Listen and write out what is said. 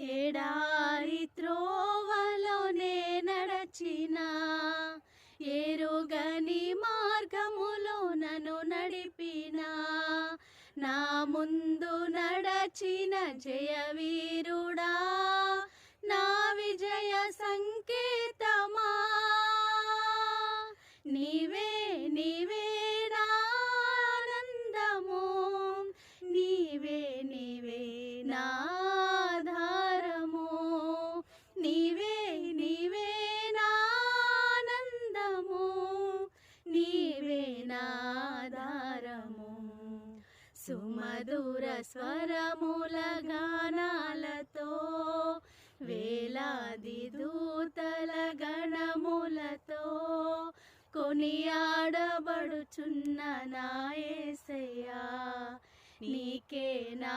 ఎడారి త్రోవలోనే నడచిన ఎరుగని మార్గములో నన్ను నడిపిన నా ముందు నడచిన జయవీరుడా నా విజయ సంకేతమా? నీవే నీవే నానందము నీవే నీవే నా నాదారము సుమధుర స్వరముల గానాలతో వేలాది దూతల గణములతో కొనియాడబడుచున్న నాయసయ్యా నీకే నా